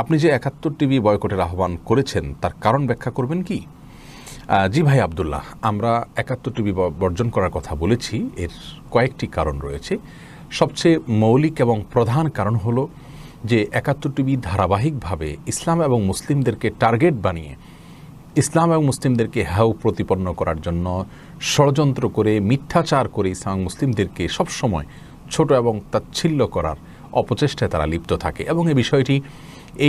আপনি যে একাত্তর টিভি বয়কটের আহ্বান করেছেন, তার কারণ ব্যাখ্যা করবেন কি? জি ভাই আবদুল্লাহ, আমরা একাত্তর টিভি বর্জন করার কথা বলেছি, এর কয়েকটি কারণ রয়েছে। সবচেয়ে মৌলিক এবং প্রধান কারণ হলো যে একাত্তর টিভি ধারাবাহিকভাবে ইসলাম এবং মুসলিমদেরকে টার্গেট বানিয়ে, ইসলাম এবং মুসলিমদেরকে হ্যাও প্রতিপন্ন করার জন্য ষড়যন্ত্র করে, মিথ্যাচার করে ইসলাম মুসলিমদেরকে সবসময় ছোট এবং তাচ্ছিল্য করার অপচেষ্টায় তারা লিপ্ত থাকে এবং এই বিষয়টি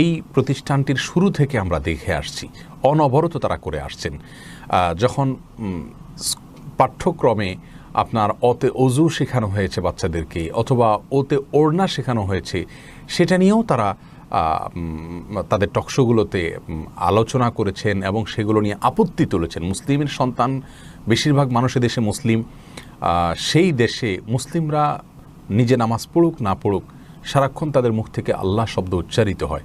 এই প্রতিষ্ঠানটির শুরু থেকে আমরা দেখে আসছি। অনবরত তারা করে আসছেন। যখন পাঠ্যক্রমে আপনার অতে অজু শেখানো হয়েছে বাচ্চাদেরকে অথবা ওতে ওড়না শেখানো হয়েছে, সেটা নিয়েও তারা তাদের টকশোগুলোতে আলোচনা করেছেন এবং সেগুলো নিয়ে আপত্তি তুলেছেন। মুসলিমের সন্তান, বেশিরভাগ মানুষের দেশে মুসলিম। সেই দেশে মুসলিমরা নিজে নামাজ পড়ুক, না পড়ুক সারাক্ষণ তাদের মুখ থেকে আল্লাহ শব্দ উচ্চারিত হয়।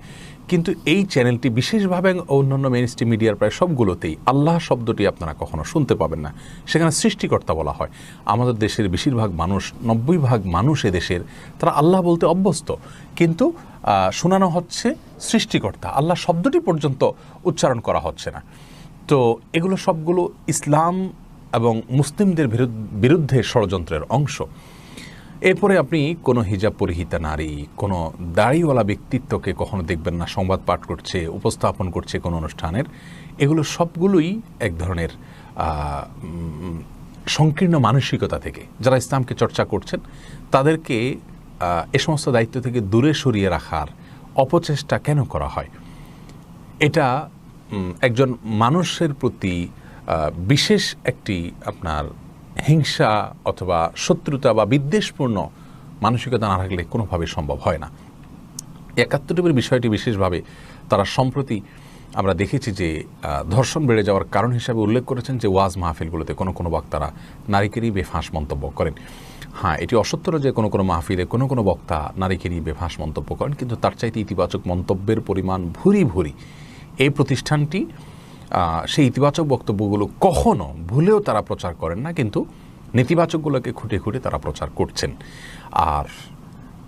কিন্তু এই চ্যানেলটি বিশেষভাবে অন্যান্য মেনস্ট্রিম মিডিয়ার প্রায় সবগুলোতেই আল্লাহ শব্দটি আপনারা কখনো শুনতে পাবেন না। সেখানে সৃষ্টিকর্তা বলা হয়। আমাদের দেশের বেশিরভাগ মানুষ, নব্বই ভাগ মানুষ দেশের, তারা আল্লাহ বলতে অভ্যস্ত। কিন্তু শোনানো হচ্ছে সৃষ্টিকর্তা। আল্লাহ শব্দটি পর্যন্ত উচ্চারণ করা হচ্ছে না। তো এগুলো সবগুলো ইসলাম এবং মুসলিমদের বিরুদ্ধে ষড়যন্ত্রের অংশ। এরপরে আপনি কোনো হিজাব পরিহিতা নারী, কোনো দাড়িওয়ালা ব্যক্তিত্বকে কখনো দেখবেন না, সংবাদ পাঠ করছে, উপস্থাপন করছে কোনো অনুষ্ঠানের। এগুলো সবগুলোই এক ধরনের সংকীর্ণ মানসিকতা থেকে। যারা ইসলামকে চর্চা করছেন, তাদেরকে এ সমস্ত দায়িত্ব থেকে দূরে সরিয়ে রাখার অপচেষ্টা কেন করা হয়? এটা একজন মানুষের প্রতি বিশেষ একটি আপনার হিংসা অথবা শত্রুতা বা বিদ্বেষপূর্ণ মানসিকতা না থাকলে কোনোভাবে সম্ভব হয় না। একাত্তরের বিষয়টি বিশেষভাবে তারা সম্প্রতি আমরা দেখেছি যে ধর্ষণ বেড়ে যাওয়ার কারণ হিসাবে উল্লেখ করেছেন যে, ওয়াজ মাহফিলগুলোতে কোনো কোনো বক্তারা নারীকেরই বেফাঁস মন্তব্য করেন। হ্যাঁ এটি অসত্য যে, কোনো কোনো মাহফিলে কোনো কোনো বক্তা নারীকেরই বেফাঁস মন্তব্য করেন, কিন্তু তার চাইতে ইতিবাচক মন্তব্যের পরিমাণ ভুরি ভুরি। এই প্রতিষ্ঠানটি সেই ইতিবাচক বক্তব্যগুলো কখনো ভুলেও তারা প্রচার করেন না, কিন্তু নেতিবাচকগুলোকে খুঁটে খুঁটে তারা প্রচার করছেন। আর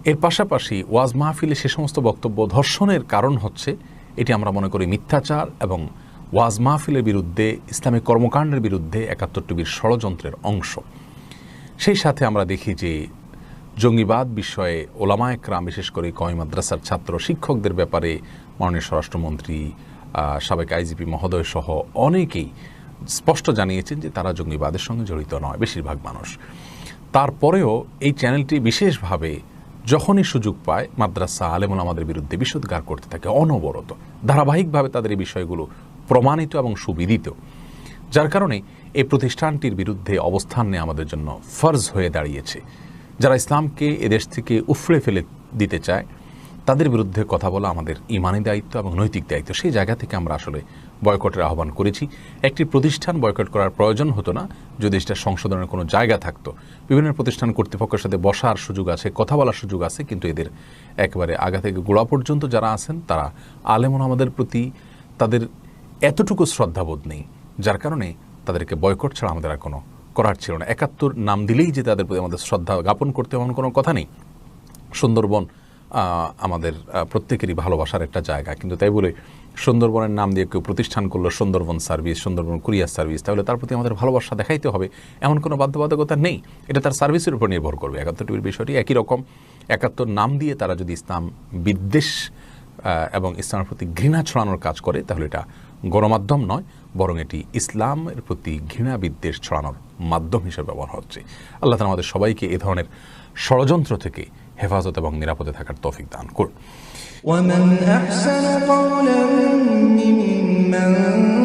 এর পাশাপাশি ওয়াজ মাহফিলে সে সমস্ত বক্তব্য ধর্ষণের কারণ হচ্ছে, এটি আমরা মনে করি মিথ্যাচার এবং ওয়াজ মাহফিলের বিরুদ্ধে ইসলামিক কর্মকাণ্ডের বিরুদ্ধে একাত্তর টিভির ষড়যন্ত্রের অংশ। সেই সাথে আমরা দেখি যে জঙ্গিবাদ বিষয়ে ওলামা একরাম, বিশেষ করে কয় মাদ্রাসার ছাত্র শিক্ষকদের ব্যাপারে মাননীয় স্বরাষ্ট্রমন্ত্রী সাবেক আইজিপি মহোদয় সহ অনেকেই স্পষ্ট জানিয়েছেন যে তারা জঙ্গিবাদের সঙ্গে জড়িত নয়, বেশিরভাগ মানুষ। তারপরেও এই চ্যানেলটি বিশেষভাবে যখনই সুযোগ পায়, মাদ্রাসা আলেমুল আমাদের বিরুদ্ধে বিশুদ্ধার করতে থাকে অনবরত। ধারাবাহিকভাবে তাদের এই বিষয়গুলো প্রমাণিত এবং সুবিদিত। যার কারণে এই প্রতিষ্ঠানটির বিরুদ্ধে অবস্থান নেওয়া আমাদের জন্য ফর্জ হয়ে দাঁড়িয়েছে। যারা ইসলামকে এদেশ থেকে উফড়ে ফেলে দিতে চায় তাদের বিরুদ্ধে কথা বলা আমাদের ইমানি দায়িত্ব এবং নৈতিক দায়িত্ব। সেই জায়গা থেকে আমরা আসলে বয়কটের আহ্বান করেছি। একটি প্রতিষ্ঠান বয়কট করার প্রয়োজন হতো না। যদি সেটা সংশোধনের কোনো জায়গা থাকতো, বিভিন্ন প্রতিষ্ঠান কর্তৃপক্ষের সাথে বসার সুযোগ আছে, কথা বলার সুযোগ আছে, কিন্তু এদের একেবারে আগা থেকে গোড়া পর্যন্ত যারা আছেন, তারা আলেমন আমাদের প্রতি। তাদের এতটুকু শ্রদ্ধাবোধ নেই, যার কারণে তাদেরকে বয়কট ছাড়া আমাদের আর কোনো করার ছিল না। একাত্তর নাম দিলেই যে তাদের প্রতি আমাদের শ্রদ্ধা জ্ঞাপন করতে এমন কোনো কথা নেই। সুন্দরবন আমাদের প্রত্যেকেরই ভালোবাসার একটা জায়গা। কিন্তু তাই বলে সুন্দরবনের নাম দিয়ে কেউ প্রতিষ্ঠান করল Sundarban service, Sundarban courier service, তাহলে তার প্রতি আমাদের ভালোবাসা দেখাইতে হবে। এমন কোনো বাধ্যবাধকতা নেই। এটা তার সার্ভিসের উপর নির্ভর করবে। একাত্তর টিভির বিষয়টি একই রকম। একাত্তর নাম দিয়ে তারা যদি ইসলাম বিদ্বেষ এবং ইসলামের প্রতি ঘৃণা ছড়ানোর কাজ করে, তাহলে এটা গণমাধ্যম নয়, বরং এটি ইসলামের প্রতি ঘৃণা বিদ্বেষ ছড়ানোর মাধ্যম হিসেবে ব্যবহার হচ্ছে। আল্লাহ তালা আমাদের সবাইকে এ ধরনের ষড়যন্ত্র থেকে হেফাজত এবং নিরাপদে থাকার তৌফিক দান করুন ومن أحسن قولا ممن